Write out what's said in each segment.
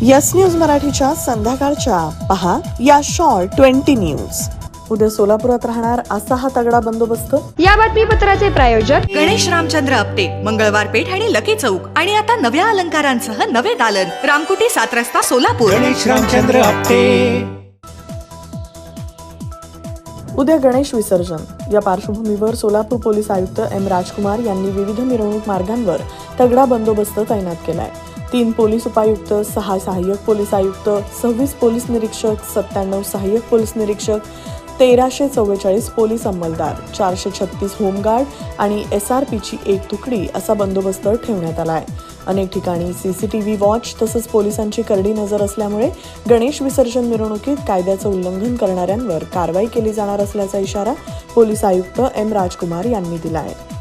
Yes news मराठीच्या संध्याकाळच्या. पहा या शॉर्ट ट्वेंटी न्यूज. उद्या सोलापुरात राहणार असा हा तगडा बंदोबस्त? या बातमीपत्राचे प्रायोजक गणेश रामचंद्र आपटे मंगळवार पेठ आणि लकी चौक आणि आता नव्या अलंकारांसह नवे दालन रामकुटी सात रस्ता सोलापूर. गणेश रामचंद्र आपटे. उद्या गणेश विसर्जन. या पार्श्वभूमीवर सोलापूर पोलीस आयुक्त एम राजकुमार यांनी विविध मिरवणूक मार्गांवर तगडा बंदोबस्त तैनात केलाय. तीन पोलीस उपायुक्त सहा सहाय्यक पोलीस आयुक्त सव्वीस पोलीस निरीक्षक सत्त्याण्णव सहाय्यक पोलीस निरीक्षक तेराशे चव्वेचाळीस पोलीस अंमलदार चारशे छत्तीस होमगार्ड आणि एस आर पीची एक तुकडी असा बंदोबस्त ठेवण्यात आला आहे अनेक ठिकाणी C C T V watch तसंच पोलिसांची करडी नजर असल्यामुळे गणेश विसर्जन मिरवणुकीत कायद्याचं उल्लंघन करणाऱ्यांवर कारवाई केली जाणार असल्याचा इशारा पोलीस आयुक्त एम राजकुमार यांनी दिला आहे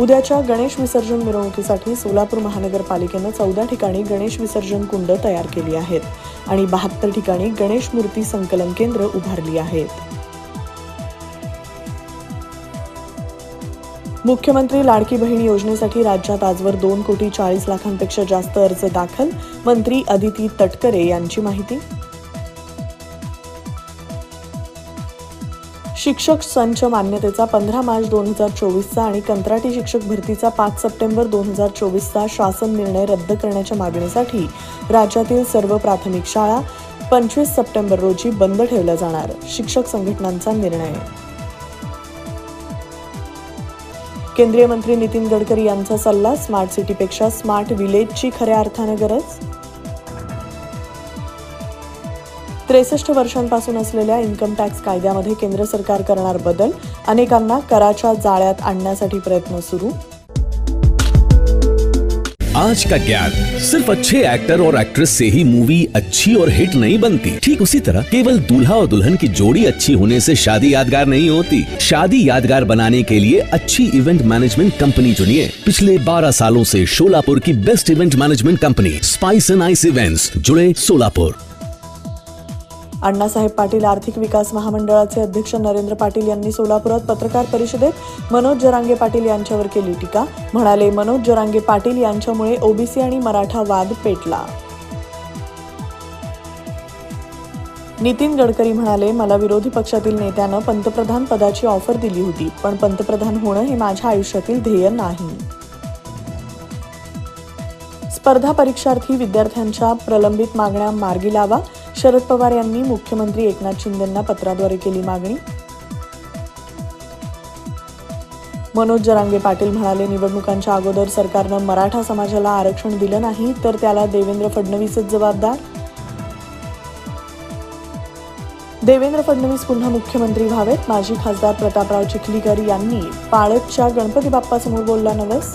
उद्याच्या गणेश विसर्जन मिरवणुकीसाठी सोलापूर महानगरपालिकेनं चौदा ठिकाणी गणेश विसर्जन कुंड तयार केली आहेत आणि बहात्तर ठिकाणी गणेश मूर्ती संकलन केंद्र उभारली आहेत. मुख्यमंत्री लाडकी बहीण योजनेसाठी राज्यात आजवर दोन कोटी चाळीस लाखांपेक्षा जास्त अर्ज दाखल मंत्री अदिती तटकरे यांची माहिती शिक्षक संच मान्यतेचा पंधरा मार्च दोन हजार चोवीसचा आणि कंत्राटी शिक्षक भरतीचा पाच सप्टेंबर दोन हजार चोवीसचा शासन निर्णय रद्द करण्याच्या मागणीसाठी राज्यातील सर्व प्राथमिक शाळा पंचवीस सप्टेंबर रोजी बंद ठेवल्या जाणार शिक्षक संघटनांचा निर्णय. केंद्रीय मंत्री नितीन गडकरी यांचा सल्ला स्मार्ट सिटीपेक्षा स्मार्ट विलेजची खऱ्या अर्थानं गरज? त्रेसष्ट वर्षांपासून असलेल्या इन्कम टॅक्स कायद्यामध्ये केंद्र सरकार करणार बदल. अनेकांना कराच्या जाळ्यात आणण्यासाठी प्रयत्न सुरू. आज का ज्ञान? सिर्फ़ अच्छे एक्टर और एक्ट्रेस से ही मूवी अच्छी और हिट नहीं बनती। ठीक उसी तरह, केवल दूल्हा और दुल्हन की जोड़ी अच्छी होने से शादी यादगार नहीं होती। शादी यादगार बनाने के लिए अच्छी इवेंट मैनेजमेंट कंपनी चुनिए। पिछले 12 सालों से शोलापुर की best event management company spice and ice events जुड़े सोलापुर अण्णासाहेब पाटील आर्थिक विकास महामंडळाचे अध्यक्ष नरेंद्र पाटील यांनी सोलापुरात पत्रकार परिषदेत मनोज जरांगे पाटील यांच्यावर केली टीका. म्हणाले मनोज जरांगे पाटील यांच्यामुळे ओबीसी आणि मराठा वाद पेटला. नितीन गडकरी म्हणाले मला विरोधी पक्षातील नेत्यानं पंतप्रधान पदाची ऑफर दिली होती पण पंतप्रधान होणं हे माझ्या आयुष्यातील ध्येय नाही. स्पर्धा परीक्षार्थी विद्यार्थ्यांच्या प्रलंबित मागण्या मार्गी लावा. शरद पवार यांनी मुख्यमंत्री एकनाथ शिंदेंना पत्राद्वारे केली मागणी. मनोज जरांगे पाटील म्हणाले निवडणुकांच्या अगोदर सरकारनं मराठा समाजाला आरक्षण दिलं नाही तर त्याला देवेंद्र फडणवीसच जबाबदार. देवेंद्र फडणवीस पुन्हा मुख्यमंत्री व्हावेत. माजी खासदार प्रतापराव चिखलीकर यांनी पाळतच्या गणपती बाप्पासमोर बोलला नवस.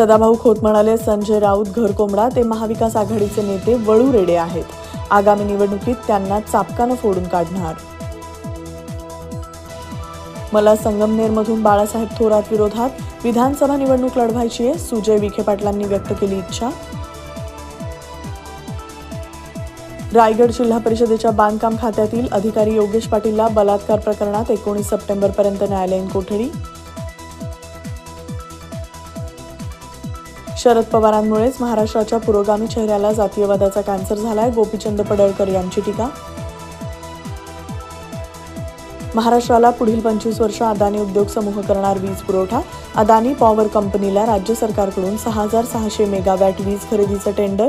सदाभाऊ खोत म्हणाले संजय राऊत घरकोंबडा ते महाविकास आघाडीचे नेते वळू रेडे आहेत. आगामी निवडणुकीत त्यांना चापकानं फोडून काढणार. मला संगमनेरमधून बाळासाहेब थोरात विरोधात विधानसभा निवडणूक लढवायची आहे सुजय विखे पाटलांनी व्यक्त केली इच्छा. रायगड जिल्हा परिषदेच्या बांधकाम खात्यातील अधिकारी योगेश पाटीलला बलात्कार प्रकरणात एकोणीस सप्टेंबरपर्यंत न्यायालयीन कोठडी. शरद पवारांमुळेच महाराष्ट्राच्या पुरोगामी चेहऱ्याला जातीयवादाचा कॅन्सर झालाय गोपीचंद पडळकर यांची टीका. महाराष्ट्राला पुढील पंचवीस वर्ष अदानी उद्योग समूह करणार वीज पुरवठा. अदानी पॉवर कंपनीला राज्य सरकारकडून सहा हजार सहाशे मेगावॅट वीज खरेदीचं tender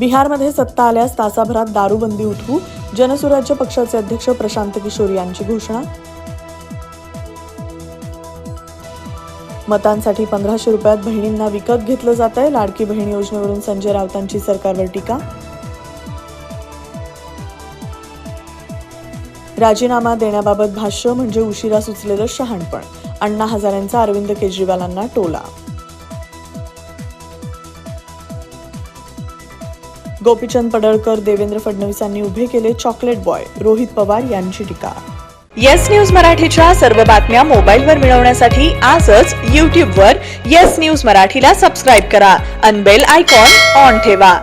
बिहारमध्ये सत्ता आल्यास तासाभरात दारूबंदी उठवू जनसुराज्य पक्षाचे अध्यक्ष प्रशांत किशोर यांची घोषणा. मतांसाठी पंधराशे रुपयात बहिणींना विकत घेतलं जात आहे लाडकी बहीण योजनेवरून संजय राऊतांची सरकारवर टीका. राजीनामा देण्याबाबत भाष्य म्हणजे उशिरा सुचलेलं शहाणपण. अण्णा हजारेंचा अरविंद केजरीवालांना टोला. गोपीचंद पडळकर देवेंद्र फडणवीसांनी उभे केले चॉकलेट बॉय रोहित पवार यांची टीका. येस न्यूज मराठीच्या सर्व बातम्या मोबाईलवर मिळवण्यासाठी आजच यूट्यूबवर येस न्यूज मराठीला सबस्क्राईब करा. अनबेल आयकॉन ऑन ठेवा.